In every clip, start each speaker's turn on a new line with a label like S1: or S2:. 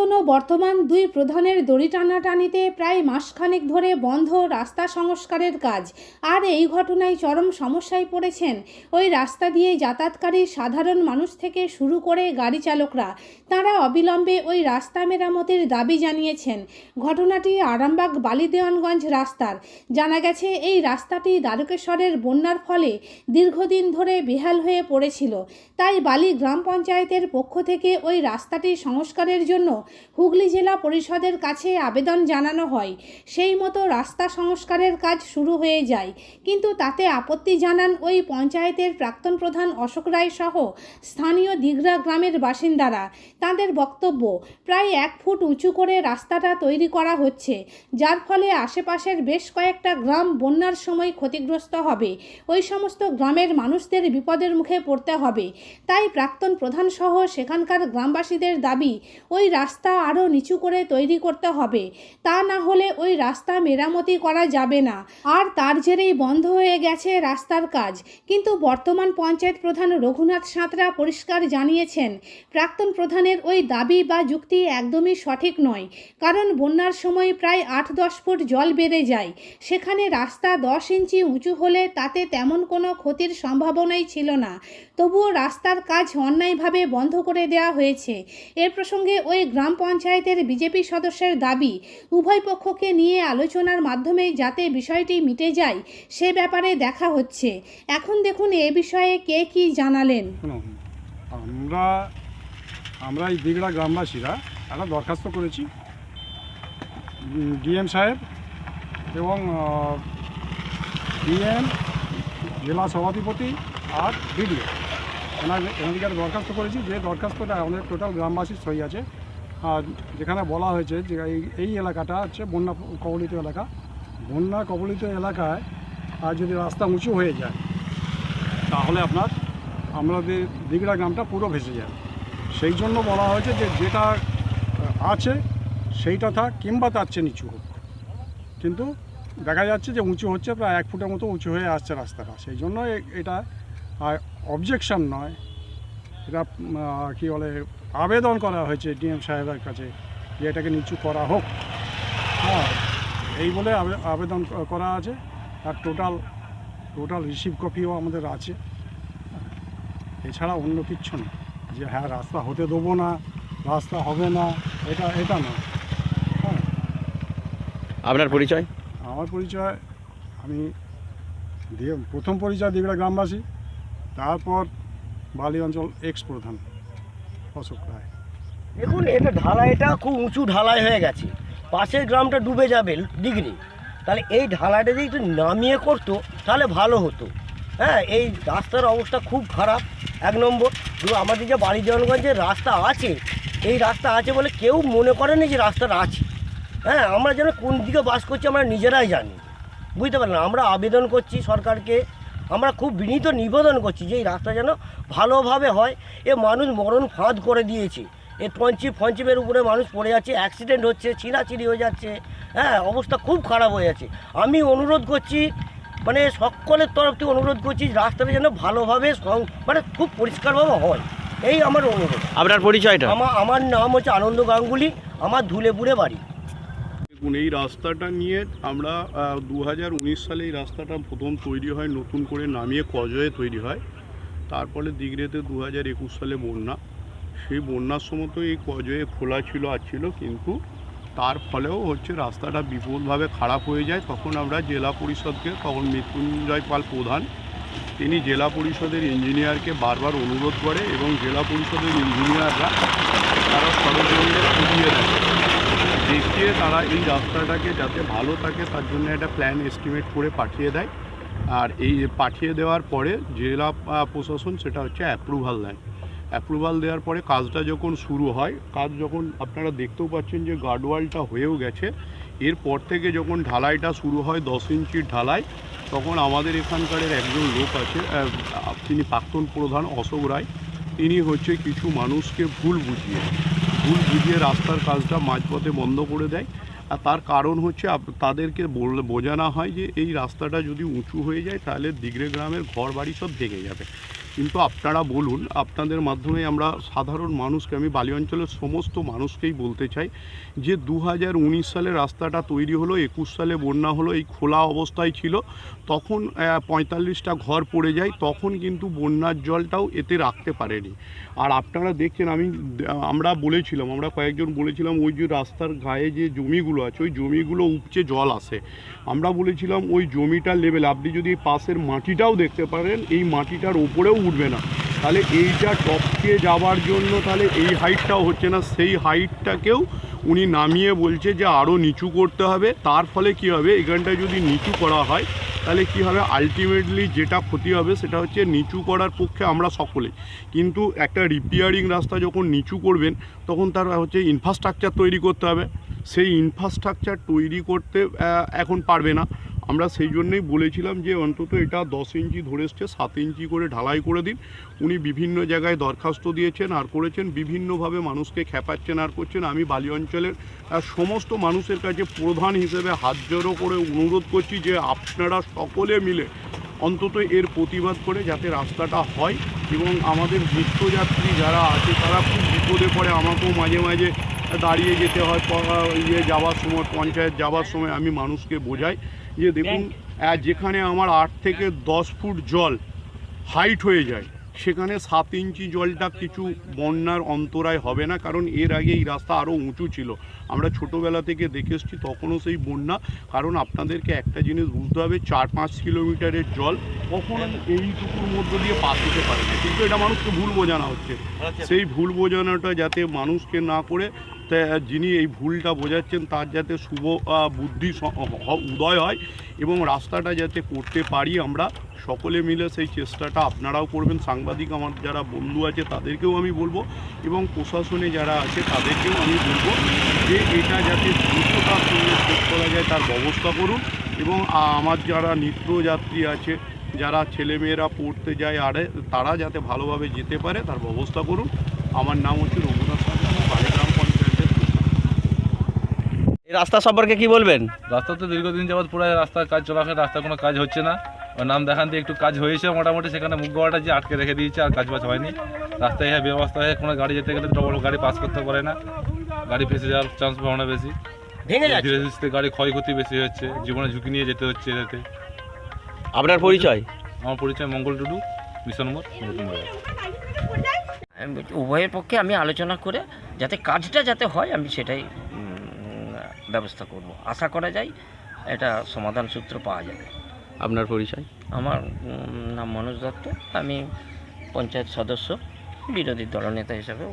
S1: প্রাক্তন ও বর্তমান দুই প্রধানের দড়ি টানাটানিতে প্রায় মাসখানেক ধরে বন্ধ রাস্তা সংস্কারের কাজ। আর এই ঘটনায় চরম সমস্যায় পড়েছেন। ওই রাস্তা দিয়ে যাতায়াতকারী সাধারণ মানুষ থেকে শুরু করে গাড়ি চালকরা। তারা অবিলম্বে ওই রাস্তা মেরামতের দাবি জানিয়েছেন। ঘটনাটি আরামবাগ বালিদেওয়ানগঞ্জ রাস্তার। জানা গেছে, এই রাস্তাটি দ্বারকেশ্বরের বন্যার ফলে দীর্ঘদিন ধরে বেহাল হয়ে পড়েছিল। তাই বালি গ্রাম পঞ্চায়েতের পক্ষ থেকে ওই রাস্তাটি সংস্কারের জন্য হুগলি জেলা পরিষদের কাছে আবেদন জানানো হয়। সেই মতো রাস্তা সংস্কারের কাজ শুরু হয়ে যায়। কিন্তু তাতে আপত্তি জানান ওই পঞ্চায়েতের প্রাক্তন প্রধান অশোক রায় সহ স্থানীয় দিগরা গ্রামের বাসিন্দারা। তাদের বক্তব্য, প্রায় এক ফুট উঁচু করে রাস্তাটা তৈরি করা হচ্ছে, যার ফলে আশেপাশের বেশ কয়েকটা গ্রাম বন্যার সময় ক্ষতিগ্রস্ত হবে। ওই সমস্ত গ্রামের মানুষদের বিপদের মুখে পড়তে হবে। তাই প্রাক্তন প্রধান সহ সেখানকার গ্রামবাসীদের দাবি, ওই রাস্তা আরও নিচু করে তৈরি করতে হবে। তা না হলে ওই রাস্তা মেরামতি করা যাবে না। আর তার জেরেই বন্ধ হয়ে গেছে রাস্তার কাজ। কিন্তু বর্তমান পঞ্চায়েত প্রধান রঘুনাথ সাঁতরা পরিষ্কার জানিয়েছেন, প্রাক্তন প্রধানের ওই দাবি বা যুক্তি একদমই সঠিক নয়। কারণ বন্যার সময় প্রায় আট দশ ফুট জল বেড়ে যায়। সেখানে রাস্তা দশ ইঞ্চি উঁচু হলে তাতে তেমন কোনো ক্ষতির সম্ভাবনাই ছিল না। তবুও রাস্তার কাজ অন্যায়ভাবে বন্ধ করে দেওয়া হয়েছে। এ প্রসঙ্গে ওই গ্রাম পঞ্চায়েতের বিজেপি সদস্যের দাবি, উভয় পক্ষকে নিয়ে আলোচনার মাধ্যমে যাতে বিষয়টি মিটে যায়, সে ব্যাপারে দেখা হচ্ছে। এখন দেখুন এ বিষয়ে কে কি জানালেন।
S2: আমরা আমরা এই দিগড়া গ্রামবাসীরা একটা দরখাস্ত করেছি ডিএম সাহেব এবং ডিএম জেলা সভাধিপতি আর বিডিও। এনার এনাদিকে দরখাস্ত করেছি, যে দরখাস্তটা আমাদের টোটাল গ্রামবাসীর সই আছে যেখানে বলা হয়েছে যে এই এলাকাটা হচ্ছে বন্যা কবলিত এলাকা। বন্যা কবলিত এলাকায় আর যদি রাস্তা উঁচু হয়ে যায়, তাহলে আপনার আমাদের দিগড়া গ্রামটা পুরো ভেসে যাবে সেই জন্য বলা হয়েছে যে যেটা আছে সেইটা থাক কিংবা তার চেয়ে নিচু হোক। কিন্তু দেখা যাচ্ছে যে উঁচু হচ্ছে, প্রায় এক ফুটের মতো উঁচু হয়ে আসছে রাস্তাটা। সেই জন্য এটা অবজেকশান নয়। এটা কী বলে আবেদন করা হয়েছে ডিএম সাহেবের কাছে যে এটাকে নিচু করা হোক। হ্যাঁ এই বলে আবে- আবেদন করা আছে। আর টোটাল টোটাল রিসিভ কপিও আমাদের আছে। এছাড়া অন্য কিচ্ছু না। যে হ্যাঁ রাস্তা হতে দেবো না রাস্তা হবে না এটা এটা না। হ্যাঁ।
S3: আপনার পরিচয়?
S2: আমার পরিচয় আমি দিয়ে প্রথম পরিচয় দিগড়া গ্রামবাসী তারপর বালি অঞ্চল এক্স প্রধান। অশোক রায়
S4: দেখুন, এটা ঢালাইটা খুব উঁচু ঢালাই হয়ে গেছে। পাশের গ্রামটা ডুবে যাবে ডিগ্রি তাহলে এই ঢালাইটা যদি একটু নামিয়ে করতো, তাহলে ভালো হতো। হ্যাঁ এই রাস্তার অবস্থা খুব খারাপ, এক নম্বর। দু আমাদের যে বাড়ি জনগঞ্জের রাস্তা আছে, এই রাস্তা আছে বলে কেউ মনে করেনি যে রাস্তাটা আছে। হ্যাঁ আমরা যেন কোন দিকে বাস করছি আমরা নিজেরাই জানি। বুঝতে পারলেন? আমরা আবেদন করছি সরকারকে আমরা খুব বিনীত নিবেদন করছি যে এই রাস্তা যেন ভালোভাবে হয়। এ মানুষ মরণ ফাঁদ করে দিয়েছে। এ টঞ্চিপ ফঞ্চিপের উপরে মানুষ পড়ে যাচ্ছে অ্যাক্সিডেন্ট হচ্ছে ছিঁড়াছিড়ি হয়ে যাচ্ছে হ্যাঁ অবস্থা খুব খারাপ হয়ে যাচ্ছে আমি অনুরোধ করছি মানে সকলের তরফ থেকে অনুরোধ করছি রাস্তাটা যেন ভালোভাবে মানে খুব পরিষ্কারভাবে হয়। এই আমার অনুরোধ।
S3: আপনার পরিচয়টা?
S4: আমার আমার নাম হচ্ছে আনন্দ গাঙ্গুলি আমার ধুলেপুরে বাড়ি।
S5: এই রাস্তাটা নিয়ে আমরা দু হাজার উনিশ সালে এই রাস্তাটা প্রথম তৈরি হয়, নতুন করে নামিয়ে কজয়ে তৈরি হয়। তারপরে দিগড়েতে দু হাজার একুশ সালে বন্যা। সেই বন্যার সময় তো এই কজয়ে খোলা ছিল, আর ছিল, কিন্তু তার ফলেও হচ্ছে রাস্তাটা বিপুলভাবে খারাপ হয়ে যায়। তখন আমরা জেলা পরিষদকে, তখন মৃত্যুঞ্জয় পাল প্রধান, তিনি জেলা পরিষদের ইঞ্জিনিয়ারকে বারবার অনুরোধ করে এবং জেলা পরিষদের ইঞ্জিনিয়াররা তারা সরজমিনে খুঁজিয়ে দেখিয়ে তারা এই রাস্তাটাকে যাতে ভালো থাকে, তার জন্য একটা প্ল্যান এস্টিমেট করে পাঠিয়ে দেয়। আর এই পাঠিয়ে দেওয়ার পরে জেলা প্রশাসন সেটা হচ্ছে অ্যাপ্রুভাল দেয়। অ্যাপ্রুভাল দেওয়ার পরে কাজটা যখন শুরু হয়, কাজ যখন আপনারা দেখতেও পাচ্ছেন যে গার্ডওয়ালটা হয়েও গেছে, এরপর থেকে যখন ঢালাইটা শুরু হয় দশ ইঞ্চির ঢালাই, তখন আমাদের এখানকারের একজন লোক আছে তিনি প্রাক্তন প্রধান অশোক রায়। তিনি হচ্ছে কিছু মানুষকে ভুল বুঝিয়ে ভুল বুঝিয়ে রাস্তার কাজটা মাঝপথে বন্ধ করে দেয়। আর তার কারণ হচ্ছে তাদেরকে বোঝানো হয় যে এই রাস্তাটা যদি উঁচু হয়ে যায় তাহলে দিগড়ে গ্রামের ঘর বাড়ি সব ভেঙে যাবে। কিন্তু আপনারা বলুন, আপনাদের মাধ্যমে আমরা সাধারণ মানুষকে, আমি বালি অঞ্চলের সমস্ত মানুষকেই বলতে চাই যে দু হাজার উনিশ সালে রাস্তাটা তৈরি হলো, একুশ সালে বন্যা হলো, এই খোলা অবস্থায় ছিল, তখন পঁয়তাল্লিশটা ঘর পড়ে যায়, তখন কিন্তু বন্যার জলটাও এতে রাখতে পারেনি। আর আপনারা দেখছেন, আমি, আমরা বলেছিলাম, আমরা কয়েকজন বলেছিলাম, ওই যে রাস্তার গায়ে যে জমিগুলো আছে, ওই জমিগুলো উপচে জল আসে। আমরা বলেছিলাম, ওই জমিটার লেভেল আপনি যদি পাশের মাটিটাও দেখতে পারেন, এই মাটিটার ওপরেও উঠবে না। তাহলে এইটা টপকে যাওয়ার জন্য তাহলে এই হাইটটাও হচ্ছে না। সেই হাইটটাকেও উনি নামিয়ে বলছে যে আরও নিচু করতে হবে। তার ফলে কি হবে? এখানটায় যদি নিচু করা হয়, তাহলে কি হবে? আলটিমেটলি যেটা ক্ষতি হবে সেটা হচ্ছে নিচু করার পক্ষে আমরা সকলে। কিন্তু একটা রিপেয়ারিং রাস্তা যখন নিচু করবেন, তখন তার হচ্ছে ইনফ্রাস্ট্রাকচার তৈরি করতে হবে। সেই ইনফ্রাস্ট্রাকচার তৈরি করতে এখন পারবে না। আমরা সেই জন্যই বলেছিলাম যে অন্তত এটা দশ ইঞ্চি ধরে এসছে, সাত ইঞ্চি করে ঢালাই করে দিন। উনি বিভিন্ন জায়গায় দরখাস্ত দিয়েছেন আর করেছেন, বিভিন্নভাবে মানুষকে খেপাচ্ছেন আর করছেন। আমি বালি অঞ্চলের সমস্ত মানুষের কাছে প্রধান হিসেবে হাত জড়ো করে অনুরোধ করছি যে আপনারা সকলে মিলে অন্তত এর প্রতিবাদ করে যাতে রাস্তাটা হয় এবং আমাদের নিত্যযাত্রী যারা আছে তারা খুব বিপদে পড়ে। আমাকেও মাঝে মাঝে দাঁড়িয়ে যেতে হয় ইয়ে যাওয়ার সময়, পঞ্চায়েত যাওয়ার সময় আমি মানুষকে বোঝাই। যে দেখুন যেখানে আমার আট থেকে দশ ফুট জল হাইট হয়ে যায় সেখানে সাত ইঞ্চি জলটা কিছু বন্যার অন্তরায় হবে না কারণ এর আগে এই রাস্তা আরও উঁচু ছিল। আমরা ছোটোবেলা থেকে দেখে এসেছি তখনও সেই বন্যা কারণ আপনাদেরকে একটা জিনিস বুঝতে হবে চার পাঁচ কিলোমিটারের জল কখনো এইটুকুর মধ্য দিয়ে পাস হতে পারে না। কিন্তু এটা মানুষকে ভুল বোঝানো হচ্ছে। সেই ভুল বোঝানোটা যাতে মানুষকে না করে যিনি এই ভুলটা বোঝাচ্ছেন তার যাতে শুভ বুদ্ধি উদয় হয় এবং রাস্তাটা যাতে করতে পারি আমরা সকলে মিলে সেই চেষ্টাটা আপনারাও করবেন সাংবাদিক আমার যারা বন্ধু আছে তাদেরকেও আমি বলব এবং প্রশাসনে যারা আছে তাদেরকেও আমি বলব যে এটা যাতে দ্রুততার সঙ্গে শেষ করা যায় তার ব্যবস্থা করুন এবং আমার যারা নিত্যযাত্রী আছে, যারা ছেলেমেয়েরা পড়তে যায়, আরে তারা যাতে ভালোভাবে যেতে পারে তার ব্যবস্থা করুন আমার নাম হচ্ছে রঘুনাথ সাঁতরা আমি বালিগ্রাম পঞ্চায়েতের প্রধান।
S3: এই রাস্তা সম্পর্কে কি বলবেন?
S6: রাস্তা তো দীর্ঘদিন যাবৎ পুরো রাস্তার কাজ চলাফেরা রাস্তার কোনো কাজ হচ্ছে না। ওর নাম দেখান দিয়ে একটু কাজ হয়েছে মোটামুটি সেখানে মুখ গোয়াটা যে আটকে রেখে দিয়েছে আর কাজ বাজ হয়নি। রাস্তায় হ্যাঁ ব্যবস্থা হয়ে কোনো গাড়ি যেতে গেলে ডবল গাড়ি পাস করতে পারে না। গাড়ি ফেসে যাওয়ার চান্স পাওয়া বেশি।
S4: ভেঙে যাচ্ছে।
S6: ধীরে ধীরে গাড়ি ক্ষয়ক্ষতি বেশি হচ্ছে জীবনে ঝুঁকি নিয়ে যেতে হচ্ছে এতে
S3: আপনার পরিচয়?
S6: আমার পরিচয় মঙ্গল টুডু মিশন
S7: বলছি, উভয়ের পক্ষে আমি আলোচনা করে যাতে কাজটা যাতে হয় আমি সেটাই ব্যবস্থা করব। আশা করা যায় এটা সমাধান সূত্র পাওয়া যাবে।
S3: আপনার পরিচয়?
S7: আমার নাম মনোজ দত্ত। আমি পঞ্চায়েত সদস্য বিরোধী দলনেতা হিসাবেও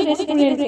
S1: রেস্টুরেন্টে